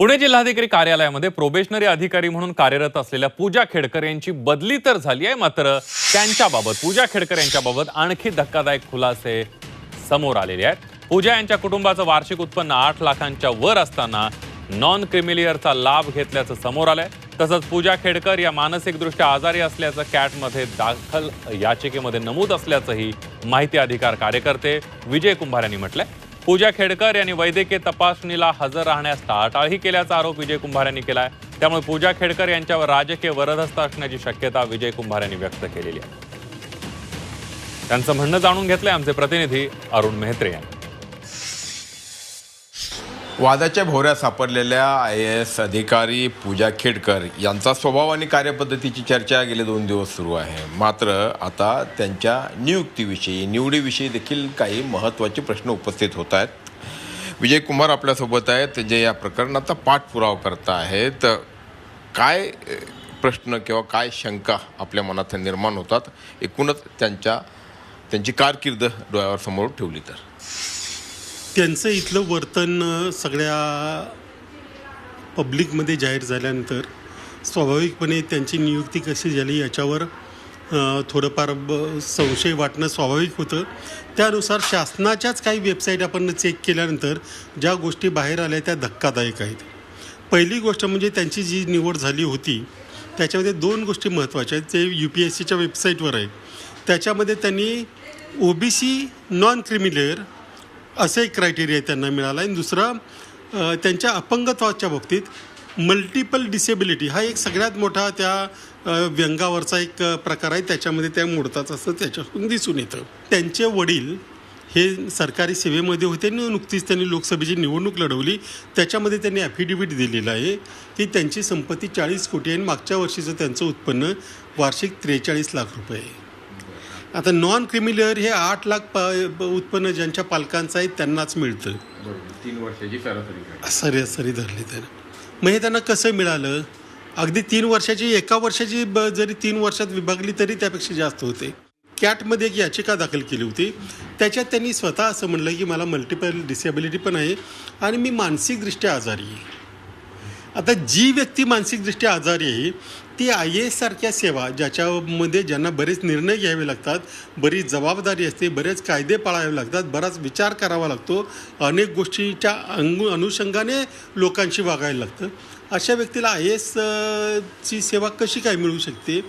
पुणे जिल्हाधिकारी कार्यालयामध्ये प्रोबेशनरी अधिकारी म्हणून कार्यरत असलेल्या पूजा खेडकर यांची बदली तर झाली आहे मात्र त्यांच्याबाबत पूजा खेडकर यांच्याबाबत आणखी धक्कादायक खुलासे समोर आलेले आहेत. पूजा यांच्या कुटुंबाचं वार्षिक उत्पन्न आठ लाखांच्या वर असताना नॉन क्रिमिलियरचा लाभ घेतल्याचं समोर आलंय. तसंच पूजा खेडकर या मानसिकदृष्ट्या आजारी असल्याचं कॅटमध्ये दाखल याचिकेमध्ये नमूद असल्याचंही माहिती अधिकार कार्यकर्ते विजय कुंभार यांनी म्हटलंय. पूजा खेडकर यांनी वैद्यकीय तपासणीला हजर राहण्यास टाळाटाळही केल्याचा आरोप विजय कुंभार यांनी केला आहे त्यामुळे पूजा खेडकर यांच्यावर राजकीय वरदहस्त असण्याची शक्यता विजय कुंभार यांनी व्यक्त केलेली आहे. त्यांचं म्हणणं जाणून घेतलंय आमचे प्रतिनिधी अरुण मेहत्रे यांनी. वादाच्या भोवऱ्या सापडलेल्या आय ए एस अधिकारी पूजा खेडकर यांचा स्वभाव आणि कार्यपद्धतीची चर्चा गेले दोन दिवस सुरू आहे. मात्र आता त्यांच्या नियुक्तीविषयी निवडीविषयी देखील काही महत्त्वाचे प्रश्न उपस्थित होत आहेत. विजय कुमार आपल्यासोबत आहेत जे या प्रकरणाचा पाठपुरावा करत आहेत. काय प्रश्न किंवा काय शंका आपल्या मनात निर्माण होतात? एकूणच त्यांच्या त्यांची कारकीर्द डोळ्यावर समोर ठेवली तर. त्यांचं इथलं वर्तन सगळ्या पब्लिकमध्ये जाहीर झाल्यानंतर स्वाभाविकपणे त्यांची नियुक्ती कशी झाली याच्यावर थोडंफार ब- संशय वाटणं स्वाभाविक होतं. त्यानुसार शासनाच्याच काही वेबसाईट आपण चेक केल्यानंतर ज्या गोष्टी बाहेर आल्या त्या धक्कादायक आहेत. पहिली गोष्ट म्हणजे त्यांची जी निवड झाली होती त्याच्यामध्ये दोन गोष्टी महत्त्वाच्या आहेत. ते यू पी एस सीच्या वेबसाईटवर आहे त्याच्यामध्ये त्यांनी O B C non creamy layer असं एक क्रायटेरिया त्यांना मिळाला आणि दुसरा त्यांच्या अपंगत्वाच्या बाबतीत मल्टिपल डिसेबिलिटी हा एक सगळ्यात मोठा त्या व्यंगावरचा एक प्रकार आहे. त्याच्यामध्ये त्या मोडतात असं त्याच्यातून दिसून येतं. त्यांचे वडील हे सरकारी सेवेमध्ये होते. आणि नुकतीच त्यांनी लोकसभेची निवडणूक लढवली. त्याच्यामध्ये त्यांनी ॲफिडेव्हिट दिलेलं आहे की त्यांची संपत्ती चाळीस कोटी आहे. आणि मागच्या वर्षीचं त्यांचं उत्पन्न वार्षिक त्रेचाळीस लाख रुपये आहे. आता नॉन क्रिमिलियर हे आठ लाख प उत्पन्न ज्यांच्या पालकांचं आहे त्यांनाच मिळतं. तीन वर्षाची सरासरी सरासरी धरली तर मग हे त्यांना कसं मिळालं? अगदी तीन वर्षाची एका वर्षाची ब जरी तीन वर्षात विभागली तरी त्यापेक्षा जास्त होते. कॅटमध्ये एक याचिका दाखल केली होती. त्याच्यात त्यांनी स्वतः असं म्हणलं की मला मल्टिपल डिसेबिलिटी पण आहे आणि मी मानसिकदृष्ट्या आजारी आहे. आता जी व्यक्ती मानसिकदृष्ट्या आजारी आहे ती आय ए सारख्या सेवा ज्याच्यामध्ये ज्यांना बरेच निर्णय घ्यावे लागतात बरीच जबाबदारी असते बरेच कायदे पाळावे लागतात बराच विचार करावा लागतो अनेक गोष्टीच्या अंग अनुषंगाने लोकांशी वागायला लागतं. अशा व्यक्तीला आय एस ची सेवा कशी काय मिळू शकते?